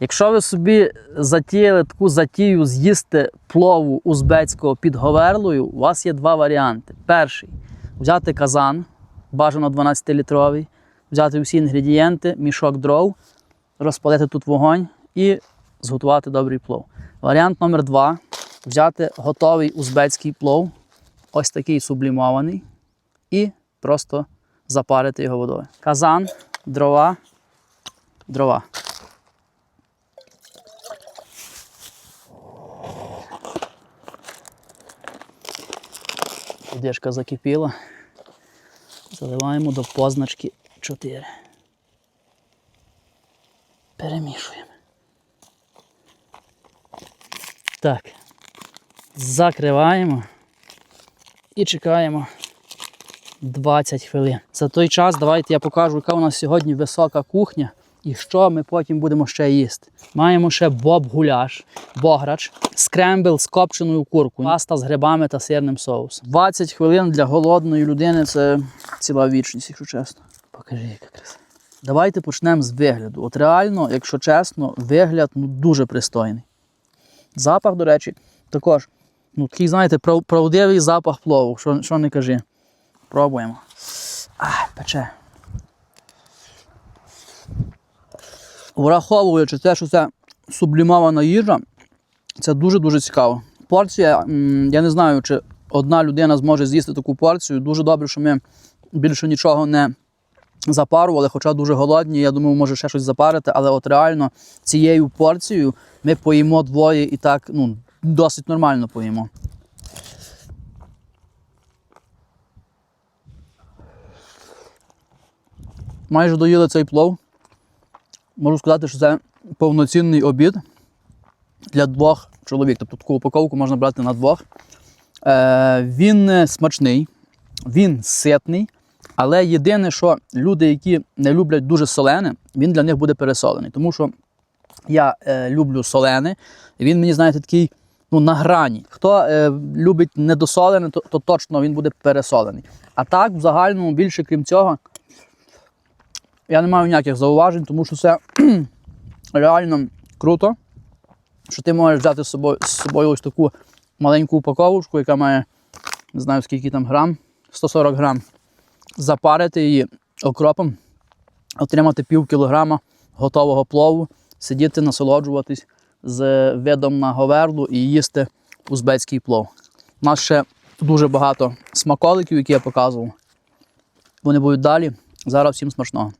Якщо ви собі затіяли таку затію з'їсти плову узбецького під говерлою, у вас є два варіанти. Перший взяти казан, бажано 12-літровий, взяти всі інгредієнти, мішок дров, розпалити тут вогонь і зготувати добрий плов. Варіант номер два взяти готовий узбецький плов, ось такий сублімований, і просто запарити його водою. Казан, дрова, дрова. Водичка закипіла. Заливаємо до позначки 4. Перемішуємо. Так. Закриваємо і чекаємо 20 хвилин. За той час давайте я покажу, яка у нас сьогодні висока кухня і що ми потім будемо ще їсти. Маємо ще боб-гуляш, бограч, скрембл з копченою куркою, паста з грибами та сирним соусом. 20 хвилин для голодної людини це ціла вічність, якщо чесно. Покажи, яка краса. Давайте почнемо з вигляду. От реально, якщо чесно, вигляд ну, дуже пристойний. Запах, до речі, також. Ну, такий, знаєте, прав- правдивий запах плову, що, що не кажи. Пробуємо. А, пече. Враховуючи те, що це сублімована їжа, це дуже-дуже цікаво. Порція, я не знаю, чи одна людина зможе з'їсти таку порцію. Дуже добре, що ми більше нічого не запарували, хоча дуже голодні. Я думаю, може ще щось запарити, але от реально цією порцією ми поїмо двоє і так ну, досить нормально поїмо. Майже доїли цей плов. Можу сказати, що це повноцінний обід для двох чоловік. Тобто таку упаковку можна брати на двох. Е, він смачний, він ситний, але єдине, що люди, які не люблять дуже солене, він для них буде пересолений. Тому що я е, люблю солене, і він мені, знаєте, такий ну, на грані. Хто е, любить недосолене, то, то точно він буде пересолений. А так, в загальному, більше крім цього, я не маю ніяких зауважень, тому що це реально круто, що ти можеш взяти з собою, з собою ось таку маленьку упаковочку, яка має не знаю скільки там грам, 140 грам, запарити її окропом, отримати пів кілограма готового плову, сидіти, насолоджуватись з видом на говерлу і їсти узбецький плов. У нас ще дуже багато смаколиків, які я показував. Вони будуть далі. Зараз всім смачного.